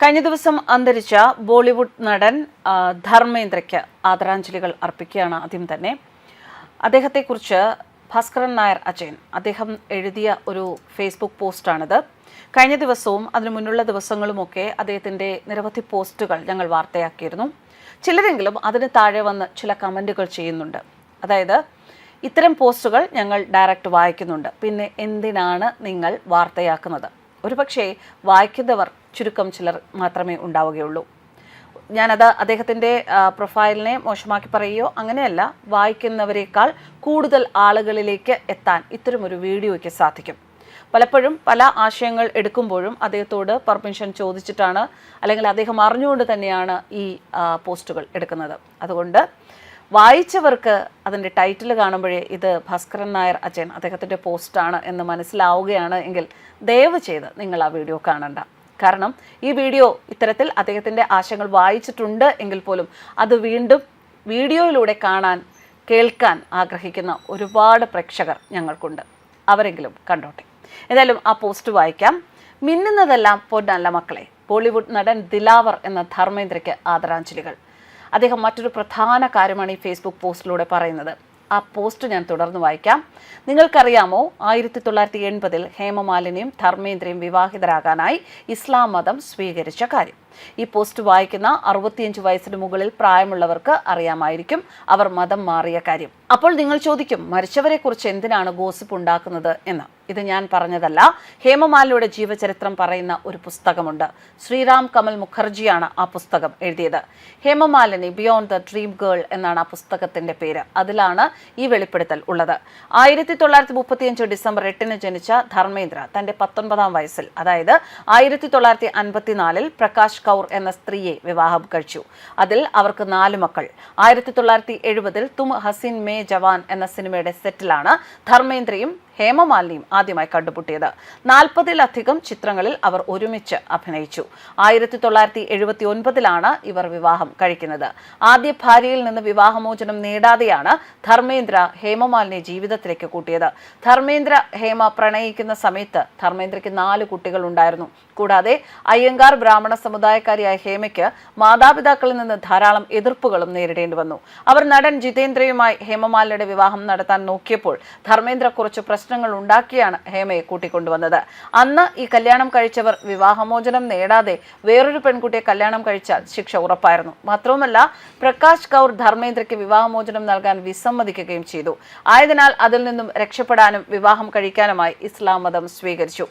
കഴിഞ്ഞ ദിവസം അന്തരിച്ച ബോളിവുഡ് നടൻ ധർമ്മേന്ദ്രയ്ക്ക് ആദരാഞ്ജലികൾ അർപ്പിക്കുകയാണ് ആദ്യം തന്നെ. അദ്ദേഹത്തെക്കുറിച്ച് ഭാസ്കരൻ നായർ അജയൻ അദ്ദേഹം എഴുതിയ ഒരു ഫേസ്ബുക്ക് പോസ്റ്റാണിത്. കഴിഞ്ഞ ദിവസവും അതിനു മുന്നുള്ള ദിവസങ്ങളുമൊക്കെ അദ്ദേഹത്തിന്റെ നിരവധി പോസ്റ്റുകൾ ഞങ്ങൾ വാർത്തയാക്കിയിരുന്നു. ചിലരെങ്കിലും അതിന് താഴെ വന്ന് ചില കമന്റുകൾ ചെയ്യുന്നുണ്ട്. അതായത് ഇത്തരം പോസ്റ്റുകൾ ഞങ്ങൾ ഡയറക്റ്റ് വായിക്കുന്നുണ്ട്. പിന്നെ എന്തിനാണ് നിങ്ങൾ വാർത്തയാക്കുന്നത്? ഒരുപക്ഷേ വായിക്കുന്നവർ ചുരുക്കം ചിലർ മാത്രമേ ഉണ്ടാവുകയുള്ളൂ. ഞാനത് അദ്ദേഹത്തിന്റെ പ്രൊഫൈലിനെ മോശമാക്കി പറയുകയോ അങ്ങനെയല്ല വായിക്കുന്നവരെക്കാൾ കൂടുതൽ ആളുകളിലേക്ക് എത്താൻ ഇത്തരമൊരു വീഡിയോയ്ക്ക് സാധിക്കും. പലപ്പോഴും പല ആശയങ്ങൾ എടുക്കുമ്പോഴും അദ്ദേഹത്തോട് പെർമിഷൻ ചോദിച്ചിട്ടാണ് അല്ലെങ്കിൽ അദ്ദേഹം അറിഞ്ഞുകൊണ്ട് തന്നെയാണ് ഈ പോസ്റ്റുകൾ എടുക്കുന്നത്. അതുകൊണ്ട് വായിച്ചവർക്ക് അതിന്റെ ടൈറ്റിൽ കാണുമ്പോഴേ ഇത് ഭാസ്കരൻ നായർ അജയൻ അദ്ദേഹത്തിന്റെ പോസ്റ്റാണ് എന്ന് മനസ്സിലാവുകയാണ് എങ്കിൽ ദയവ് ചെയ്ത് നിങ്ങൾ ആ വീഡിയോ കാണണ്ട. കാരണം ഈ വീഡിയോ ഇത്തരത്തിൽ അദ്ദേഹത്തിന്റെ ആശയങ്ങൾ വായിച്ചിട്ടുണ്ട് എങ്കിൽ പോലും അത് വീണ്ടും വീഡിയോയിലൂടെ കാണാൻ കേൾക്കാൻ ആഗ്രഹിക്കുന്ന ഒരുപാട് പ്രേക്ഷകർ ഞങ്ങൾക്കുണ്ട്. അവരെങ്കിലും കണ്ടോട്ടെ. എന്തായാലും ആ പോസ്റ്റ് വായിക്കാം. മിന്നുന്നതെല്ലാം പൊന്നല്ല മക്കളെ. ബോളിവുഡ് നടൻ ദിലാവർ എന്ന ധർമ്മേന്ദ്രയ്ക്ക് ആദരാഞ്ജലികൾ. അദ്ദേഹം മറ്റൊരു പ്രധാന കാര്യമാണ് ഈ ഫേസ്ബുക്ക് പോസ്റ്റിലൂടെ പറയുന്നത്. ആ പോസ്റ്റ് ഞാൻ തുടർന്ന് വായിക്കാം. നിങ്ങൾക്കറിയാമോ ആയിരത്തി തൊള്ളായിരത്തി എൺപതിൽ ഹേമമാലിനിയും ധർമ്മേന്ദ്രയും വിവാഹിതരാകാനായി ഇസ്ലാം മതം സ്വീകരിച്ച കാര്യം. ഈ പോസ്റ്റ് വായിക്കുന്ന അറുപത്തിയഞ്ച് വയസ്സിന് മുകളിൽ പ്രായമുള്ളവർക്ക് അറിയാമായിരിക്കും അവർ മതം മാറിയ കാര്യം. അപ്പോൾ നിങ്ങൾ ചോദിക്കും മരിച്ചവരെ കുറിച്ച് എന്തിനാണ് ഗോസിപ്പ് ഉണ്ടാക്കുന്നത് എന്ന്. ഇത് ഞാൻ പറഞ്ഞതല്ല. ഹേമമാലയുടെ ജീവചരിത്രം പറയുന്ന ഒരു പുസ്തകമുണ്ട്. ശ്രീറാം കമൽ മുഖർജിയാണ് ആ പുസ്തകം എഴുതിയത്. Hemamalini beyond the dream girl എന്നാണ് ആ പുസ്തകത്തിന്റെ പേര്. അതിലാണ് ഈ വെളിപ്പെടുത്തൽ ഉള്ളത്. ആയിരത്തി തൊള്ളായിരത്തി മുപ്പത്തിയഞ്ച് ഡിസംബർ എട്ടിന് ജനിച്ച ധർമ്മേന്ദ്ര തന്റെ പത്തൊൻപതാം വയസ്സിൽ അതായത് ആയിരത്തി തൊള്ളായിരത്തി അൻപത്തിനാലിൽ പ്രകാശ് കൗർ എന്ന സ്ത്രീയെ വിവാഹം കഴിച്ചു. അതിൽ അവർക്ക് നാല് മക്കൾ. ആയിരത്തി തൊള്ളായിരത്തി എഴുപതിൽ തും ഹസിൻ മേ ജവാൻ എന്ന സിനിമയുടെ സെറ്റിലാണ് ധർമ്മേന്ദ്രയും ഹേമമാലിനിയും ആദ്യമായി കണ്ടുമുട്ടിയത്. നാൽപ്പതിലധികം ചിത്രങ്ങളിൽ അവർ ഒരുമിച്ച് അഭിനയിച്ചു. ആയിരത്തി തൊള്ളായിരത്തി എഴുപത്തി ഒൻപതിലാണ് ഇവർ വിവാഹം കഴിക്കുന്നത്. ആദ്യ ഭാര്യയിൽ നിന്ന് വിവാഹമോചനം നേടാതെയാണ് ധർമ്മേന്ദ്ര ഹേമമാലിനെ ജീവിതത്തിലേക്ക് കൂട്ടിയത്. ധർമ്മേന്ദ്ര ഹേമ പ്രണയിക്കുന്ന സമയത്ത് ധർമ്മേന്ദ്രയ്ക്ക് നാല് കുട്ടികൾ ഉണ്ടായിരുന്നു കൂടാതെ അയ്യങ്കാർ ബ്രാഹ്മണ സമുദായക്കാരിയായ ഹേമയ്ക്ക് മാതാപിതാക്കളിൽ നിന്ന് ധാരാളം എതിർപ്പുകളും നേരിടേണ്ടി വന്നു. അവർ നടൻ ജിതേന്ദ്രയുമായി ഹേമമാലിനിയുടെ വിവാഹം നടത്താൻ നോക്കിയപ്പോൾ ധർമ്മേന്ദ്ര കുറച്ച് പ്രശ്നങ്ങൾ ഉണ്ടാക്കിയാണ് ഹേമയെ കൂട്ടിക്കൊണ്ടുവന്നത്. അന്ന് ഈ കല്യാണം കഴിച്ചവർ വിവാഹമോചനം നേടാതെ വേറൊരു പെൺകുട്ടിയെ കല്യാണം കഴിച്ചാൽ ശിക്ഷ ഉറപ്പായിരുന്നു. മാത്രവുമല്ല പ്രകാശ് കൗർ ധർമ്മേന്ദ്രയ്ക്ക് വിവാഹമോചനം നൽകാൻ വിസമ്മതിക്കുകയും ചെയ്തു. ആയതിനാൽ അതിൽ നിന്നും രക്ഷപ്പെടാനും വിവാഹം കഴിക്കാനുമായി ഇസ്ലാം മതം സ്വീകരിച്ചു.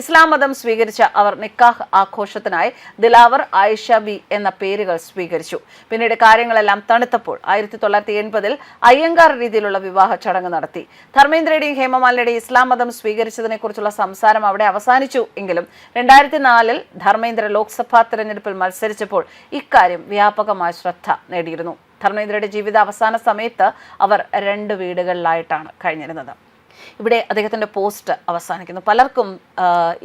ഇസ്ലാം മതം സ്വീകരിച്ച അവർ നിക്കാഹ് ആഘോഷത്തിനായി ദിലാവർ ആയിഷ ബി എന്ന പേരുകൾ സ്വീകരിച്ചു. പിന്നീട് കാര്യങ്ങളെല്ലാം തണുത്തപ്പോൾ ആയിരത്തി തൊള്ളായിരത്തി എൺപതിൽ അയ്യങ്കാർ രീതിയിലുള്ള വിവാഹ ചടങ്ങ് നടത്തി. ധർമ്മേന്ദ്രയുടെയും ഹേമമാലിനിയുടെയും ഇസ്ലാം മതം സ്വീകരിച്ചതിനെ കുറിച്ചുള്ള സംസാരം അവിടെ അവസാനിച്ചു. എങ്കിലും രണ്ടായിരത്തി നാലിൽ ധർമ്മേന്ദ്ര ലോക്സഭാ തെരഞ്ഞെടുപ്പിൽ മത്സരിച്ചപ്പോൾ ഇക്കാര്യം വ്യാപകമായ ശ്രദ്ധ നേടിയിരുന്നു. ധർമ്മേന്ദ്രയുടെ ജീവിത അവസാന സമയത്ത് അവർ രണ്ട് വീടുകളിലായിട്ടാണ് കഴിഞ്ഞിരുന്നത്. ഇവിടെ അദ്ദേഹത്തിന്റെ പോസ്റ്റ് അവസാനിക്കുന്നു. പലർക്കും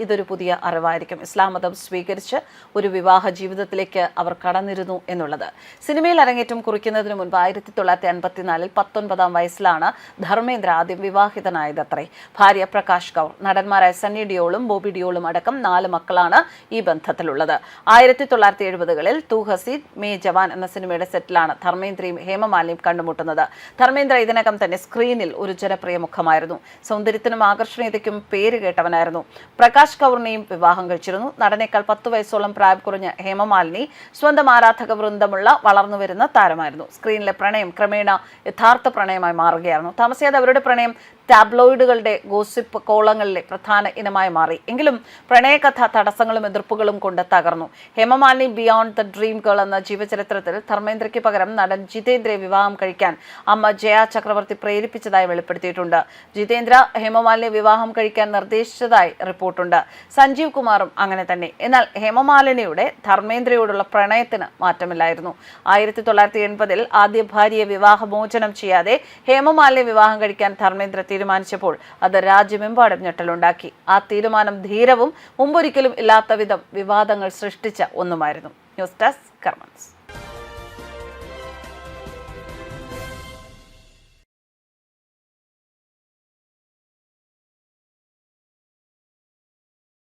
ഇതൊരു പുതിയ അറിവായിരിക്കും. ഇസ്ലാം മതം സ്വീകരിച്ച് ഒരു വിവാഹ ജീവിതത്തിലേക്ക് അവർ കടന്നിരുന്നു എന്നുള്ളത്. സിനിമയിൽ അരങ്ങേറ്റം കുറിക്കുന്നതിന് മുൻപ് ആയിരത്തി തൊള്ളായിരത്തി അൻപത്തിനാലിൽ പത്തൊൻപതാം വയസ്സിലാണ് ധർമ്മേന്ദ്ര ആദ്യം വിവാഹിതനായത് അത്രേ ഭാര്യ പ്രകാശ് കൗർ നടന്മാരായ സണ്ണി ഡിയോളും ബോബി ഡിയോളും അടക്കം നാല് മക്കളാണ് ഈ ബന്ധത്തിലുള്ളത്. ആയിരത്തി തൊള്ളായിരത്തി എഴുപതുകളിൽ തൂ മേ ജവാൻ എന്ന സിനിമയുടെ സെറ്റിലാണ് ധർമ്മേന്ദ്രയും ഹേമമാലിനിയും കണ്ടുമുട്ടുന്നത്. ധർമ്മേന്ദ്ര ഇതിനകം തന്നെ സ്ക്രീനിൽ ഒരു ജനപ്രിയ മുഖമായിരുന്നു. സൗന്ദര്യത്തിനും ആകർഷണീയതയ്ക്കും പേര് കേട്ടവനായിരുന്നു. പ്രകാശ് കൗറിനെയും വിവാഹം കഴിച്ചിരുന്നു. നടനേക്കാൾ പത്ത് വയസ്സോളം പ്രായം കുറഞ്ഞ ഹേമമാലിനി സ്വന്തം ആരാധക വൃന്ദമുള്ള വളർന്നുവരുന്ന താരമായിരുന്നു. സ്ക്രീനിലെ പ്രണയം ക്രമേണ യഥാർത്ഥ പ്രണയമായി മാറുകയായിരുന്നു. താമസിയാതെ അവരുടെ പ്രണയം ടാബ്ലോയിഡുകളുടെ ഗോസിപ്പ് കോളങ്ങളിലെ പ്രധാന ഇനമായി മാറി. എങ്കിലും പ്രണയകഥ തടസ്സങ്ങളും എതിർപ്പുകളും കൊണ്ട് തകർന്നു. Hemamalini beyond the dream girl എന്ന ജീവചരിത്രത്തിൽ ധർമ്മേന്ദ്രയ്ക്ക് പകരം നടൻ ജിതേന്ദ്രയെ വിവാഹം കഴിക്കാൻ അമ്മ ജയ ചക്രവർത്തി പ്രേരിപ്പിച്ചതായി വെളിപ്പെടുത്തിയിട്ടുണ്ട്. ജിതേന്ദ്ര ഹേമമാലിനെ വിവാഹം കഴിക്കാൻ നിർദ്ദേശിച്ചതായി റിപ്പോർട്ടുണ്ട്. സഞ്ജീവ് കുമാറും അങ്ങനെ തന്നെ. എന്നാൽ ഹേമമാലിനിയുടെ ധർമ്മേന്ദ്രയോടുള്ള പ്രണയത്തിന് മാറ്റമില്ലായിരുന്നു. ആയിരത്തി തൊള്ളായിരത്തി എൺപതിൽ ആദ്യ ഭാര്യയെ വിവാഹമോചനം ചെയ്യാതെ ഹേമമാലിനെ വിവാഹം കഴിക്കാൻ ധർമ്മേന്ദ്ര തീരുമാനിച്ചപ്പോൾ അത് രാജ്യമെമ്പാടും ഞെട്ടലുണ്ടാക്കി. ആ തീരുമാനം ധീരവും മുമ്പൊരിക്കലും ഇല്ലാത്ത വിധം വിവാദങ്ങൾ സൃഷ്ടിച്ച ഒന്നുമായിരുന്നു. News desk കർമ്മൻസ്.